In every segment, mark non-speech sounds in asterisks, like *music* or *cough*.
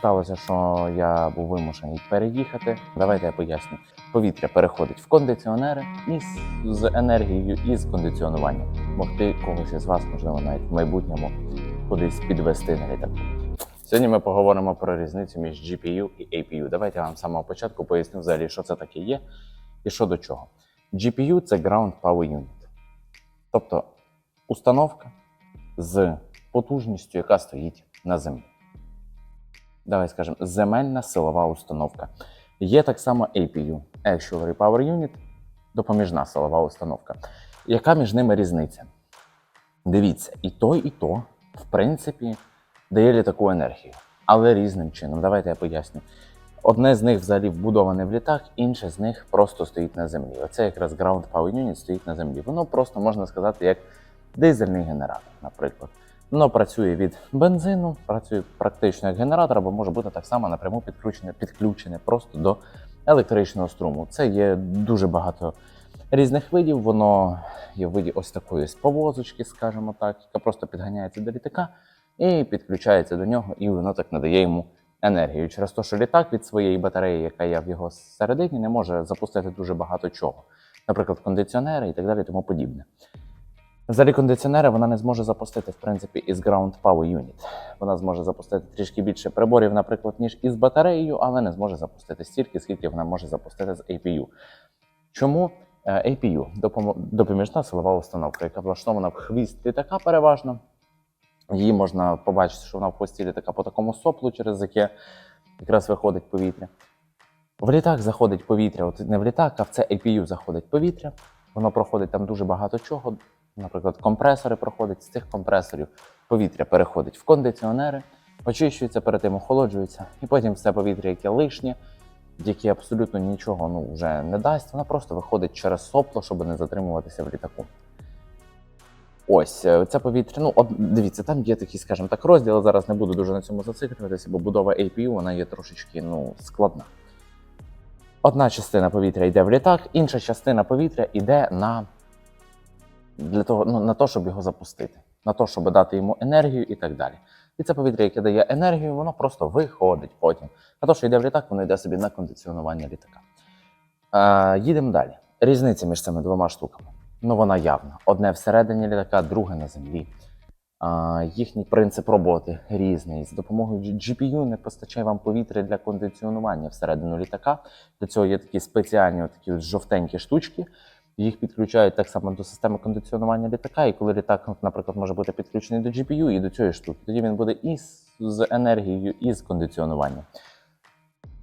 сталося, що я був вимушений переїхати. Давайте я поясню. Повітря переходить в кондиціонери і з- енергією і з кондиціонуванням. Могти когось із вас, можливо, навіть в майбутньому кудись підвести на літаку. Сьогодні ми поговоримо про різницю між GPU і APU. Давайте я вам з самого початку поясню взагалі, що це таке є і що до чого. GPU це Ground Power Unit, тобто установка з потужністю, яка стоїть на землі. Давай скажемо, земельна силова установка. Є так само APU, Actual Power Unit, допоміжна силова установка. Яка між ними різниця? Дивіться, і то, і то, в принципі, дає літаку енергію, але різним чином. Давайте я поясню. Одне з них взагалі вбудоване в літак, інше з них просто стоїть на землі. Оце якраз Ground Power Unit стоїть на землі. Воно просто можна сказати як дизельний генератор, наприклад. Воно працює від бензину, працює практично як генератор, або може бути так само напряму підключене, підключене просто до електричного струму. Це є дуже багато різних видів. Воно є в виді ось такої ось повозочки, скажімо так, яка просто підганяється до літака і підключається до нього, і воно так надає йому енергію. Через те, що літак від своєї батареї, яка є в його середині, не може запустити дуже багато чого, наприклад, кондиціонери і так далі, тому подібне. Взагалі кондиціонери вона не зможе запустити, в принципі, із Ground Power Unit. Вона зможе запустити трішки більше приборів, наприклад, ніж із батареєю, але не зможе запустити стільки, скільки вона може запустити з APU. Чому Е, APU допоміжна силова установка, яка влаштована в хвіст літака переважно. Її можна побачити, що вона в хвості літака по такому соплу, через яке якраз виходить повітря. В літак заходить повітря, от не в літак, а в це APU заходить повітря. Воно проходить там дуже багато чого. Наприклад, компресори проходять з цих компресорів. Повітря переходить в кондиціонери, очищується, перед тим охолоджується, і потім все повітря, яке лишнє, яке абсолютно нічого ну, вже не дасть, воно просто виходить через сопло, щоб не затримуватися в літаку. Ось е, це повітря. Ну, от дивіться, там є такі, скажімо так, розділи. Зараз не буду дуже на цьому зациклюватися, бо будова APU вона є трошечки ну, складна. Одна частина повітря йде в літак, інша частина повітря йде на, для того, ну, на те, щоб його запустити, на те, щоб дати йому енергію і так далі. І це повітря, яке дає енергію, воно просто виходить потім. А те, що йде в літак, воно йде собі на кондиціонування літака. Е, їдемо далі. Різниця між цими двома штуками. Ну, вона явна. Одне всередині літака, друге на землі. Їхній принцип роботи різний. З допомогою GPU не постачає вам повітря для кондиціонування всередину літака. Для цього є такі спеціальні такі жовтенькі штучки. Їх підключають так само до системи кондиціонування літака. І коли літак, наприклад, може бути підключений до GPU і до цієї штуки, тоді він буде і з, енергією, і з кондиціонуванням.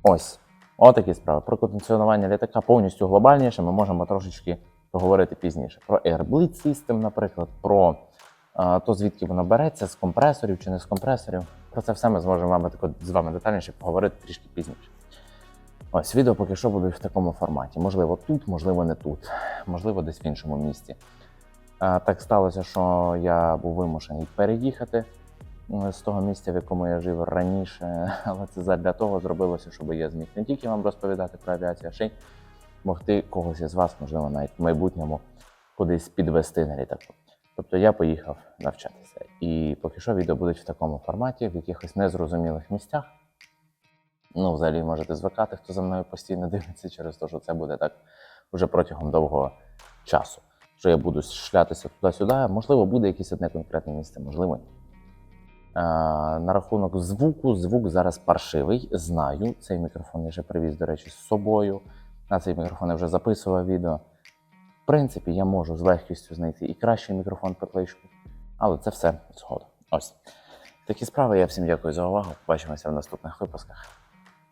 Ось. Отакі справи. Про кондиціонування літака повністю глобальніше ми можемо трошечки поговорити пізніше. Про Air Blitz System, наприклад, про то, звідки воно береться, з компресорів чи не з компресорів. Про це все ми зможемо вами, з вами детальніше поговорити трішки пізніше. Ось відео поки що буде в такому форматі. Можливо, тут, можливо, не тут, можливо, десь в іншому місці. Так сталося, що я був вимушений переїхати з того місця, в якому я жив раніше, *laughs* але це задля того зробилося, щоб я зміг не тільки вам розповідати про авіацію, а ще й могти когось із вас, можливо, навіть в майбутньому кудись підвести на літаку. Тобто я поїхав навчатися. І поки що відео будуть в такому форматі, в якихось незрозумілих місцях. Ну, взагалі можете звикати, хто за мною постійно дивиться через те, що це буде так вже протягом довгого часу. Що я буду шлятися туди-сюди, можливо, буде якесь одне конкретне місце, можливо, ні. А, на рахунок звуку, звук зараз паршивий. Знаю. Цей мікрофон я вже привіз, до речі, з собою. На цей мікрофон я вже записував відео. В принципі, я можу з легкістю знайти і кращий мікрофон петличку, але це все згодом. Ось. Такі справи. Я всім дякую за увагу. Побачимося в наступних випусках.